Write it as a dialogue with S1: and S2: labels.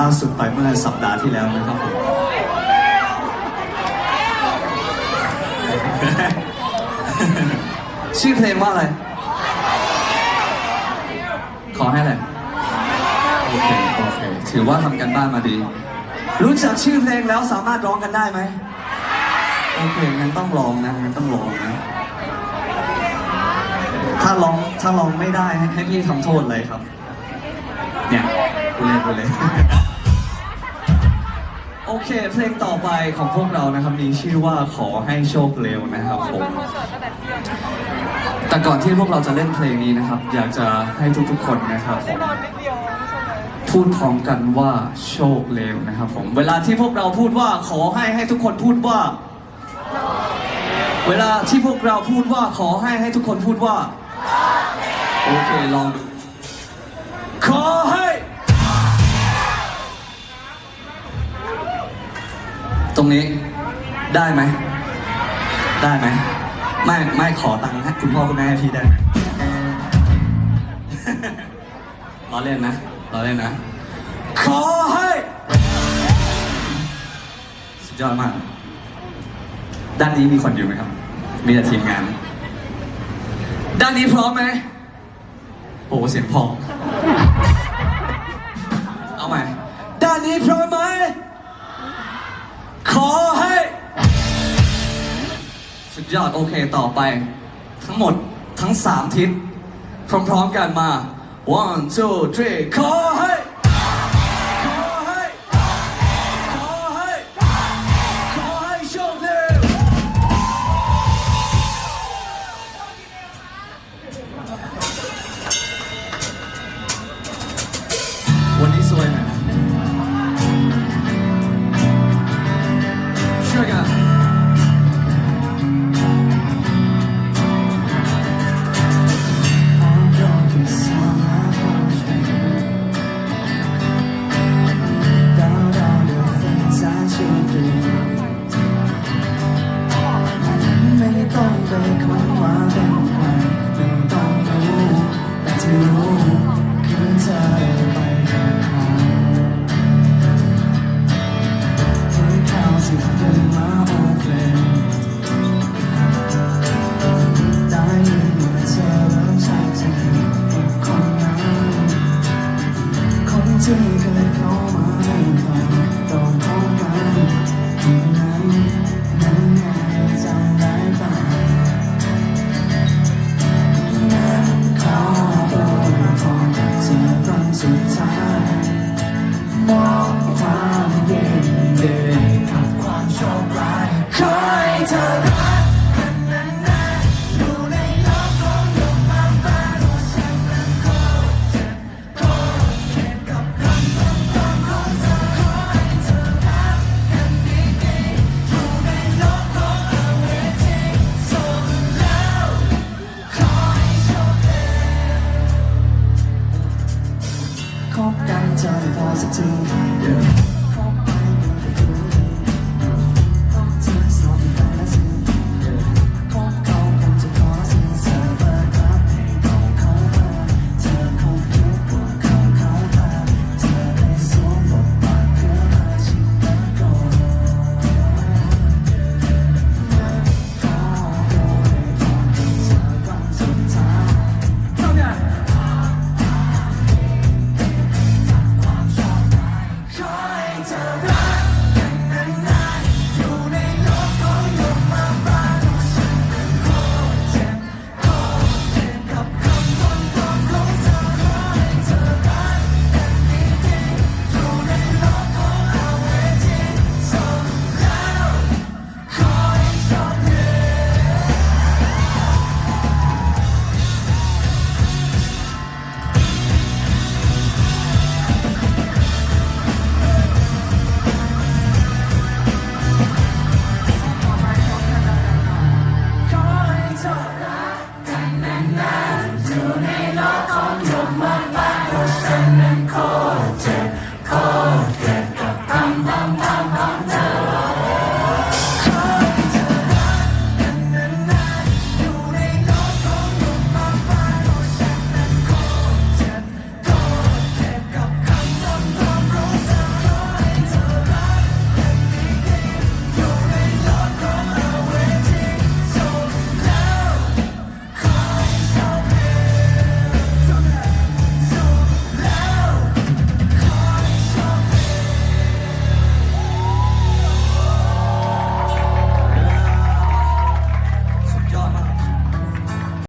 S1: ล่าสุดไปเมื่อสัปดาห์ที่แล้วนะครับผม
S2: ชื่อเพลงว่าอะไร ขอให้อะไรโอเคโอเค ถือว่าทำกันบ้านมาดี รู้จักชื่อเพลงแล้วสามารถร้องกันได้ไหมโอเคงั้นต้องลองนะงั้นต้องลองนะ ถ้าร้องถ้าร้องไม่ได้ให้พี่ทำโทษเลยครับ เนี่ยกูเล่นกูเล่นโอ เคเพลงต่อไปของพวกเรานะครับมีชื่อว่าขอให้โชคเร็วนะครับผม แต่ก่อนที่พวกเราจะเล่นเพลงนี้นะครับ อยากจะให้ทุกๆคนนะครับผมพูดพร้อมกันว่าโชคเร็วนะครับผม เวลาที่พวกเราพูดว่าขอให้ให้ทุกคนพูดว่า เวลาที่พวกเราพูดว่าขอให้ให้ทุกคนพูดว่า โอเคลองดูขอให้ รงนี้ได้ไหม ได้ไหม ไม่ไม่ขอตังค์ให้คุณพ่อคุณแม่พี่ได้ไหมล้อเล่นนะล้อเล่นนะ ขอให้สุดยอดมาก ด้านนี้มีคนอยู่ไหมครับ มีแต่ทีมงาน ด้านนี้พร้อมไหมโอ้เสียงพอเอาใหม่ ด้านนี้พร้อมไหม ขอให้ สุดยอดโอเคต่อไป ทั้งหมดทั้งสามทิศ พร้อมๆกันมา one two three ขอให้